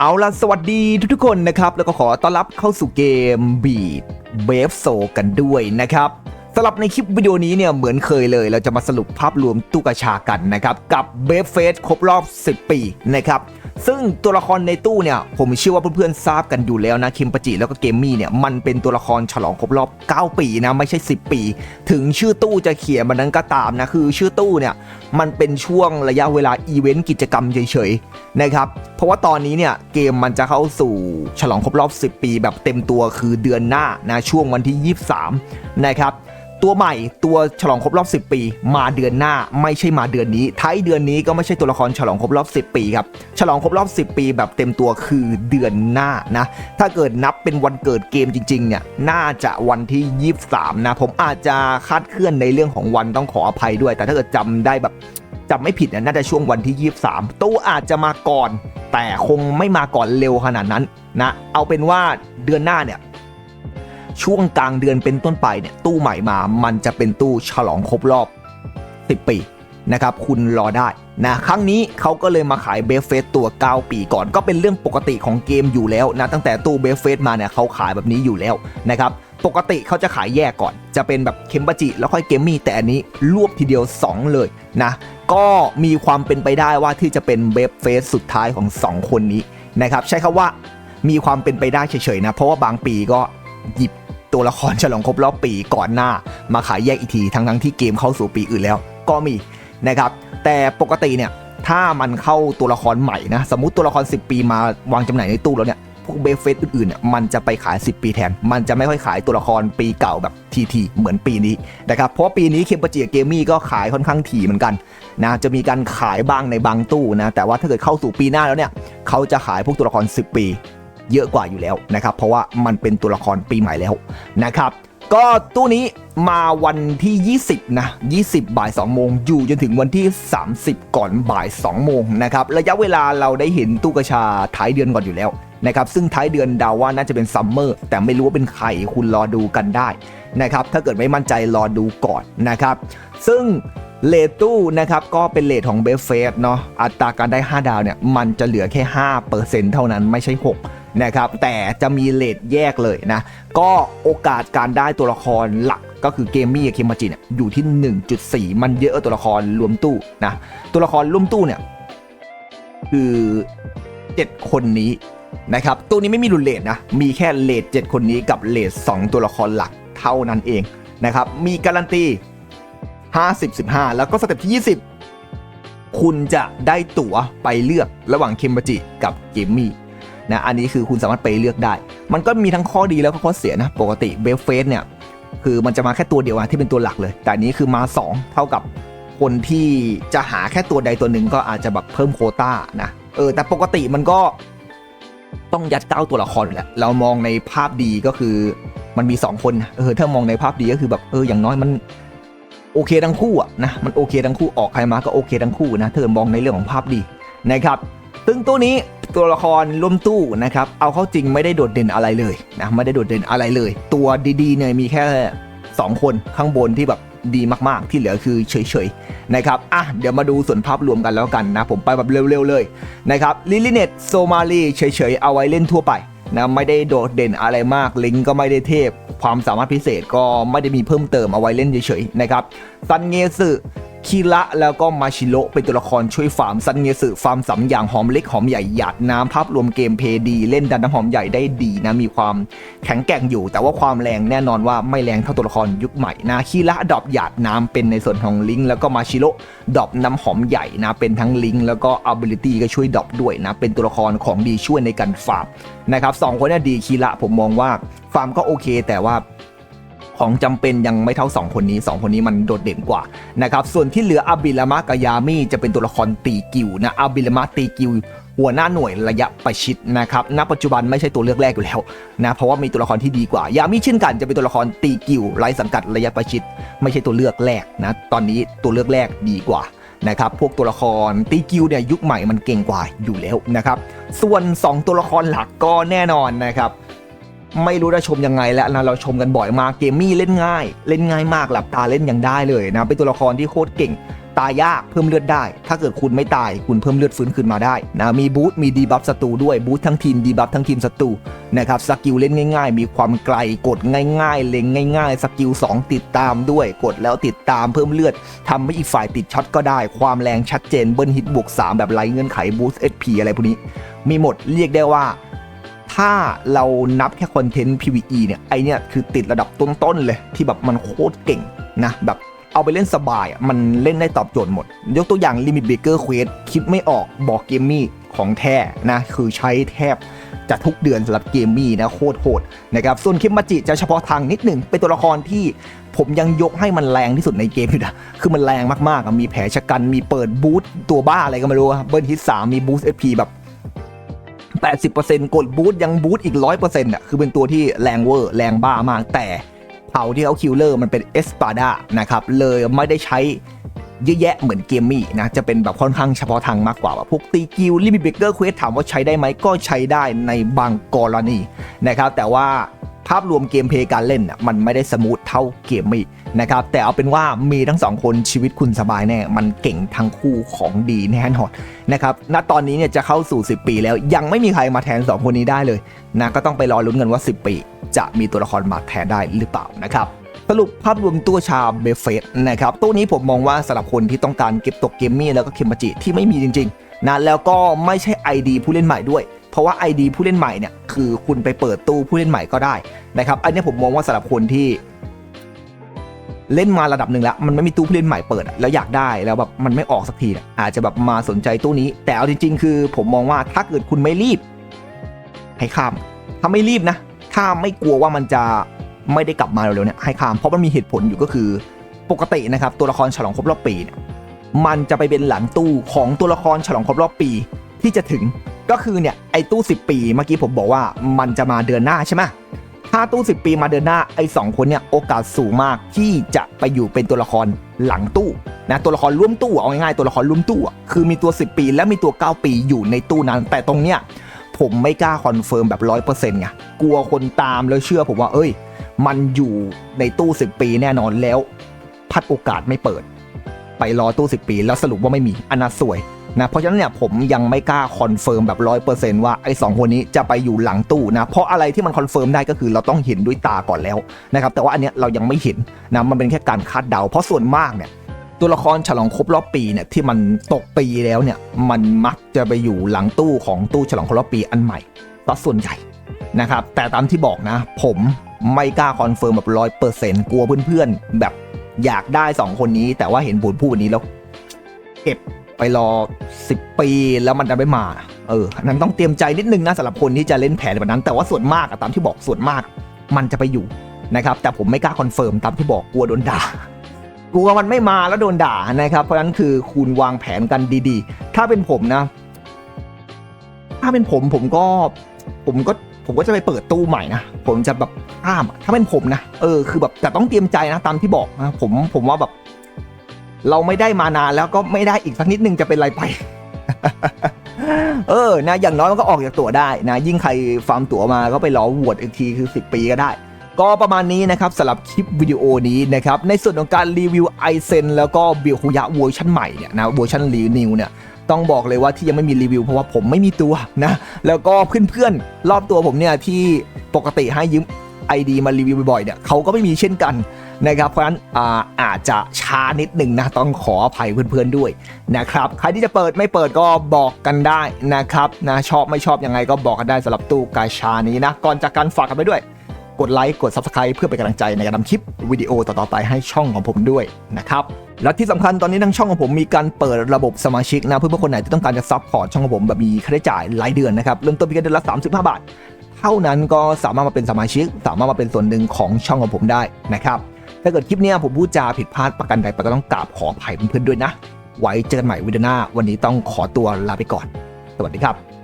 เอาล่ะ สวัสดีทุกๆคนนะครับ แล้วก็ขอต้อนรับเข้าสู่เกมบีดเบฟโซกันด้วยนะครับ สำหรับในคลิปวิดีโอนี้เนี่ยเหมือนเคยเลย เราจะมาสรุปภาพรวมตู้กระชากันนะครับ กับเบฟเฟสครบรอบ 10 ปีนะครับซึ่งตัวละครในตู้เนี่ยผมเชื่อว่าเพื่อนๆทราบกันอยู่แล้วนะคิมปจิแล้วก็เกมมี่เนี่ยมันเป็นตัวละครฉลองครบรอบ 9 ปีนะไม่ใช่ 10 ปี ถึงชื่อตู้จะเขียนมันนั้นก็ตามนะคือชื่อตู้เนี่ยมันเป็นช่วงระยะเวลาอีเวนต์กิจกรรมเฉยๆนะครับเพราะว่าตอนนี้เนี่ยเกมมันจะเข้าสู่ฉลองครบรอบ 10 ปี แบบเต็มตัวคือเดือนหน้านะช่วงวันที่ 23 นะครับ ตัวใหม่ตัวฉลองครบรอบ 10 ปี มาเดือนหน้าไม่ใช่มาเดือนนี้ ท้ายเดือนนี้ก็ไม่ใช่ตัวละครฉลองครบรอบ 10 ปีครับ ฉลองครบรอบ 10 ปีแบบเต็มตัวคือเดือนหน้านะ ถ้าเกิดนับเป็นวันเกิดเกมจริงๆเนี่ย น่าจะวันที่ 23 นะ ผมอาจจะคาดเคลื่อนในเรื่องของวันต้องขออภัยด้วย แต่ถ้าเกิดจำได้แบบจำไม่ผิดเนี่ยน่าจะช่วงวันที่ 23 ตู้อาจจะมาก่อน แต่คงไม่มาก่อนเร็วขนาดนั้นนะ เอาเป็นว่าเดือนหน้าเนี่ย ช่วงกลางเดือนเป็นต้นไปเนี่ยตู้ใหม่มา มันจะเป็นตู้ฉลองครบรอบ 10 ปีนะครับคุณรอได้นะครั้งนี้เขาก็เลยมาขายเบฟเฟสตัว 9 ปีก่อน ก็เป็นเรื่องปกติของเกมอยู่แล้วนะตั้งแต่ตู้เบฟเฟสมาเนี่ยเขาขายแบบนี้อยู่แล้วนะครับปกติเขาจะขายแยกก่อน จะเป็นแบบเคมบาจิแล้วค่อยเกมมี่แต่อันนี้รวบทีเดียว 2 เลยนะก็มีความเป็นไปได้ว่าที่จะเป็นเบฟเฟสสุดท้ายของ 2 คนนี้นะครับใช้คำว่ามีความเป็นไปได้เฉยๆนะเพราะว่าบางปีก็หยิบ ตัวละครฉลองครบรอบปีก่อนหน้า มาขายแยกอีกทีทั้งทั้งที่เกมเข้าสู่ปีอื่นแล้ว ก็มีนะครับ แต่ปกติเนี่ยถ้ามันเข้าตัวละครใหม่นะ สมมติตัวละคร 10 ปีมาวางจำหน่ายในตู้แล้วเนี่ยพวกเบฟเฟสอื่นๆเนี่ยมันจะไปขาย 10 ปีแทน มันจะไม่ค่อยขายตัวละครปีเก่าแบบทีทีเหมือนปีนี้นะครับเพราะปีนี้เคมปจิเกมมี่ก็ขายค่อนข้างถี่เหมือนกันนะจะมีการขายบ้างในบางตู้นะแต่ว่าถ้าเกิดเข้าสู่ปีหน้าแล้วเนี่ยเขาจะขายพวกตัวละคร 10 ปี เยอะกว่าอยู่แล้วนะครับ เพราะว่ามันเป็นตัวละครปีใหม่แล้วนะครับ ก็ตู้นี้มาวันที่ 20 นะ 20 บ่าย 2 โมง อยู่จนถึงวันที่ 30 ก่อนบ่าย 2 โมงนะครับ ระยะเวลาเราได้เห็นตู้กระชาท้ายเดือนก่อนอยู่แล้วนะครับ ซึ่งท้ายเดือนเดาว่าน่าจะเป็นซัมเมอร์ แต่ไม่รู้ว่าเป็นใคร คุณรอดูกันได้นะครับ ถ้าเกิดไม่มั่นใจรอดูก่อนนะครับ ซึ่งเลทตู้นะครับก็เป็นเลทของเบฟเฟสเนาะ อัตราการได้ 5 ดาวเนี่ยมันจะเหลือแค่ 5%เท่านั้นไม่ใช่ 6 นะครับแต่จะมีเลทแยกเลยนะก็โอกาสการได้ตัวละครหลักก็คือเกมมี่กับเคมาจิเนี่ยอยู่ที่ 1.4 มันเยอะตัวละครรวมตู้นะตัวละครรวมตู้เนี่ยคือ 7 คนนี้นะครับตู้นี้ไม่มีรุนเลทนะมีแค่เลท7คนนี้กับเลท2ตัวละครหลักเท่านั้นเองนะครับมีการันตี 50 15 แล้วก็สเต็ปที่ 20 คุณจะได้ตั๋วไปเลือกระหว่างเคมบจิกับเกมมี่ นะอันนี้คือคุณสามารถไปเลือกได้ มันก็มีทั้งข้อดีแล้วก็ข้อเสียนะปกติเบฟเฟสเนี่ยคือมันจะมาแค่ตัวเดียวอะที่เป็นตัวหลักเลย แต่นี้คือมา 2 เท่ากับคนที่จะหาแค่ตัวใดตัวหนึ่งก็อาจจะแบบเพิ่มโคต้านะเออแต่ปกติมันก็ต้องยัดเก้าตัวละครแหละเรามองในภาพดีก็คือมันมี 2 คนเออถ้ามองในภาพดีก็คือแบบเอออย่างน้อยมันโอเคทั้งคู่อะนะมันโอเคทั้งคู่ออกใครมาก็โอเคทั้งคู่นะเธอมองในเรื่องของภาพดีนะครับ ซึ่งตู้นี้ตัวละครร่วมตู้นะครับ เอาเข้าจริงไม่ได้โดดเด่นอะไรเลยนะไม่ได้โดดเด่นอะไรเลย ตัวดีๆเนี่ยมีแค่ 2 คนข้างบนที่แบบดีมากๆ ที่เหลือคือเฉยๆนะครับอะเดี๋ยวมาดูส่วนภาพรวมกันแล้วกันนะ ผมไปแบบเร็วๆเลยนะครับลิลิเนตโซมาลีเฉยๆเอาไว้เล่นทั่วไปนะไม่ได้โดดเด่นอะไรมากลิงก์ก็ไม่ได้เทพ ความสามารถพิเศษก็ไม่ได้มีเพิ่มเติมเอาไว้เล่นเฉยๆนะครับซันเงสึ คิระแล้วก็มาชิโร่เป็นตัวละครช่วยฟาร์มซันเงสึฟาร์มสำอย่างหอมเล็กหอมใหญ่หยาดน้ำภาพรวมเกมเพย์ดี เล่นดันน้ำหอมใหญ่ได้ดีนะมีความแข็งแกร่งอยู่ แต่ว่าความแรงแน่นอนว่าไม่แรงเท่าตัวละครยุคใหม่นะคิระดอปหยาดน้ำเป็นในส่วนของลิงแล้วก็มาชิโร่ดอปน้ำหอมใหญ่นะเป็นทั้งลิงแล้วก็ ability ก็ช่วยดอปด้วยนะเป็นตัวละครของดีช่วยในการฟาร์มนะครับสองคนเนี้ดีคิระผมมองว่าฟาร์มก็โอเค แต่ว่า ของจำเป็นยังไม่เท่า 2 คนนี้ 2 คนนี้มันโดดเด่นกว่านะครับส่วนที่เหลืออาบิลามะกับยามี่จะเป็นตัวละครตีกิวนะอาบิลามะตีกิวหัวหน้าหน่วยระยะประชิดนะครับ ณ ปัจจุบันไม่ใช่ตัวเลือกแรกอยู่แล้วนะ เพราะว่ามีตัวละครที่ดีกว่า ยามี่เช่นกันจะเป็นตัวละครตีกิวไร้สังกัดระยะประชิด ไม่ใช่ตัวเลือกแรกนะ ตอนนี้ตัวเลือกแรกดีกว่านะครับ พวกตัวละครตีกิวเนี่ยยุคใหม่มันเก่งกว่าอยู่แล้วนะครับ ส่วน 2 ตัวละครหลักก็แน่นอนนะครับ ไม่รู้จะชมยังไงแล้วนะเราชมกันบ่อยมากเกมมี่เล่นง่าย เล่นง่ายมากหลับตาเล่นยังได้เลยนะเป็นตัวละครที่โคตรเก่ง ตายยากเพิ่มเลือดได้ ถ้าเกิดคุณไม่ตายคุณเพิ่มเลือดฟื้นคืนมาได้นะมีบูทมีดีบัฟศัตรูด้วยบูททั้งทีมดีบัฟทั้งทีมศัตรูนะครับสกิลเล่นง่ายๆ มีความไกลกดง่ายๆ เล็งง่าย ๆ สกิล2 ติดตามด้วย กดแล้วติดตามเพิ่มเลือดทำให้อีกฝ่ายติดช็อตก็ได้ ความแรงชัดเจนเบิ้ลฮิตบวก3แบบไร้เงื่อนไขบูสต์เอพีอะไรพวกนี้ มีหมดเรียกได้ว่า ถ้าเรานับแค่คอนเทนต์ PVE เนี่ย ไอเนี่ยคือติดระดับต้น ๆ เลย ที่แบบมันโคตรเก่งนะแบบเอาไปเล่นสบาย มันเล่นได้ตอบโจทย์หมด ยกตัวอย่าง Limit Breaker Quest คิดไม่ออกบอกเกมมี่ของแท้นะ คือใช้แทบจะทุกเดือนสำหรับเกมมี่นะ โคตรโหดนะครับ ส่วนคิมมาจิจะเฉพาะทางนิดหนึ่งเป็นตัวละครที่ผมยังยกให้มันแรงที่สุดในเกมอยู่นะ คือมันแรงมากๆ มีแผลชะกัน มีเปิดบูทตัวบ้าอะไรก็ไม่รู้เบิร์นฮิตสามมีบูสต์เอพีแบบ 80%กดบูทยังบูทอีก 100%อะคือเป็นตัวที่แรงเวอร์แรงบ้ามาก แต่เผาที่เขาคิลเลอร์มันเป็นเอสปาดานะครับ เลยไม่ได้ใช้เยอะแยะเหมือนเกมมี่นะ จะเป็นแบบค่อนข้างเฉพาะทางมากกว่าแบบพวกตีกิลลิมิเบเกอร์เควสถามว่าใช้ได้ไหมก็ใช้ได้ในบางกรณีนะครับแต่ว่า ภาพรวมเกมเพลย์การเล่นมันไม่ได้สมูทเท่าเกมมี่นะครับแต่เอาเป็นว่ามีทั้งสองคนชีวิตคุณสบายแน่ มันเก่งทั้งคู่ของดีแน่นอนนะครับณตอนนี้เนี่ยจะเข้าสู่ 10 ปีแล้วยังไม่มีใครมาแทน 2 คนนี้ได้เลยนะก็ต้องไปรอลุ้นกันว่า 10 ปี จะมีตัวละครมาแทนได้หรือเปล่านะครับสรุปภาพรวมตัวชาเบฟเฟตนะครับตัวนี้ผมมองว่าสำหรับคนที่ต้องการเก็บตกเกมมี่แล้วก็เคมจิที่ไม่มีจริงๆนะแล้วก็ไม่ใช่ ID ผู้เล่นใหม่ด้วย เพราะว่า ID ผู้เล่นใหม่เนี่ยคือคุณไปเปิดตู้ผู้เล่นใหม่ก็ได้นะครับอันนี้ผมมองว่าสำหรับคนที่เล่นมาระดับหนึ่งแล้ว มันไม่มีตู้ผู้เล่นใหม่เปิดแล้วอยากได้แล้วแบบมันไม่ออกสักทีอาจจะแบบมาสนใจตู้นี้ แต่เอาจริง ๆ คือผมมองว่าถ้าเกิดคุณไม่รีบ ให้ข้าม ถ้าไม่รีบนะ ถ้าไม่กลัวว่ามันจะไม่ได้กลับมาเร็วๆเนี่ยให้ข้ามเพราะมันมีเหตุผลอยู่ก็คือปกตินะครับตัวละครฉลองครบรอบปี มันจะไปเป็นหลังตู้ของตัวละครฉลองครบรอบปีที่จะถึง ก็คือเนี่ยไอ้ตู้ 10 ปีเมื่อกี้ผมบอกว่ามันจะมาเดือนหน้าใช่ไหมถ้าตู้ 10 ปีมาเดือนหน้าไอ้สองคนเนี่ยโอกาสสูงมากที่จะไปอยู่เป็นตัวละครหลังตู้นะตัวละครร่วมตู้เอาง่ายๆตัวละครร่วมตู้คือมีตัว 10 ปีและมีตัว 9 ปีอยู่ในตู้นั้น แต่ตรงเนี้ยผมไม่กล้าคอนเฟิร์มแบบร้อยเปอร์เซ็นต์ไงกลัวคนตามแล้วเชื่อผมว่าเอ้ย มันอยู่ในตู้ 10 ปีแน่นอนแล้ว พัดโอกาสไม่เปิด ไปรอตู้ 10 ปีแล้วสรุปว่าไม่มีอันน่าสวย นะเพราะฉะนั้นเนี่ยผมยังไม่กล้าคอนเฟิร์มแบบร้อยเปอร์เซนต์ว่าไอ้สองคนนี้จะไปอยู่หลังตู้นะเพราะอะไรที่มันคอนเฟิร์มได้ก็คือเราต้องเห็นด้วยตาก่อนแล้วนะครับแต่ว่าอันเนี้ยเรายังไม่เห็นนะมันเป็นแค่การคาดเดา เพราะส่วนมากเนี่ยตัวละครฉลองครบรอบปีเนี่ยที่มันตกปีแล้วเนี่ยมันมักจะไปอยู่หลังตู้ของตู้ฉลองครบรอบปีอันใหม่ซะส่วนใหญ่นะครับแต่ตามที่บอกนะ ผมไม่กล้าคอนเฟิร์มแบบร้อยเปอร์เซนต์กลัวเพื่อนๆแบบอยากได้สองคนนี้ แต่ว่าเห็นผลพูดวันนี้แล้ว เก็บ ไปรอ 10 ปีแล้วมันจะไม่มา เออนั้นต้องเตรียมใจนิดนึงนะสำหรับคนที่จะเล่นแผนแบบนั้น แต่ว่าส่วนมากอะตามที่บอกส่วนมาก มันจะไปอยู่นะครับ แต่ผมไม่กล้าคอนเฟิร์มตามที่บอกกลัวโดนด่ากลัวมันไม่มาแล้วโดนด่านะครับ เพราะฉะนั้นคือคุณวางแผนกันดีๆ ถ้าเป็นผมนะ ถ้าเป็นผมผมก็ผมก็ผมก็จะไปเปิดตู้ใหม่นะ ผมจะแบบห้ามถ้าเป็นผมนะ เออ คือแบบแต่ต้องเตรียมใจนะตามที่บอกนะ ผม ผมว่าแบบ เราไม่ได้มานานแล้วก็ไม่ได้อีกสักนิดนึงจะเป็นไรไป เออนะอย่างน้อยมันก็ออกจากตั๋วได้นะ ยิ่งใครฟาร์มตั๋วมาก็ไปรอวตอีกทีคือ 10 ปีก็ได้ ก็ประมาณนี้นะครับสำหรับคลิปวิดีโอนี้นะครับ ในส่วนของการรีวิวไอเซนแล้วก็บิลคุยะเวอร์ชันใหม่เนี่ยนะเวอร์ชันรีนิวเนี่ยต้องบอกเลยว่าที่ยังไม่มีรีวิวเพราะว่าผมไม่มีตัวนะแล้วก็เพื่อนๆรอบตัวผมเนี่ยที่ปกติให้ยืม ID มารีวิวบ่อยๆเนี่ยเขาก็ไม่มีเช่นกัน นะครับเพราะฉะนั้นอาอาจจะช้านิดหนึ่งนะต้องขออภัยเพื่อนๆด้วยนะครับใครที่จะเปิดไม่เปิดก็บอกกันได้นะครับนะชอบไม่ชอบยังไงก็บอกกันได้สำหรับตู้กาชานี้นะก่อนจากการฝากกันไปด้วย กดไลค์กด Subscribe เพื่อเป็นกำลังใจในการทำคลิปวิดีโอต่อๆไปให้ช่องของผมด้วยนะครับและที่สำคัญตอนนี้ทางช่องของผมมีการเปิดระบบสมาชิกนะเพื่อเพื่อคนไหนที่ต้องการจะซัพพอร์ตช่องของผมแบบมีค่าใช้จ่ายรายเดือนนะครับเริ่มต้นเพียงเดือนละ 35 บาท เท่านั้นก็สามารถมาเป็นสมาชิก สามารถมาเป็นส่วนหนึ่งของช่องของผมได้นะครับ ถ้าเกิดคลิปนี้ผมพูดจาผิดพลาดประกันใดไปก็ต้องกราบขออภัยเพื่อนๆด้วยนะ ไว้เจอกันใหม่วิดีโอหน้า วันนี้ต้องขอตัวลาไปก่อน สวัสดีครับ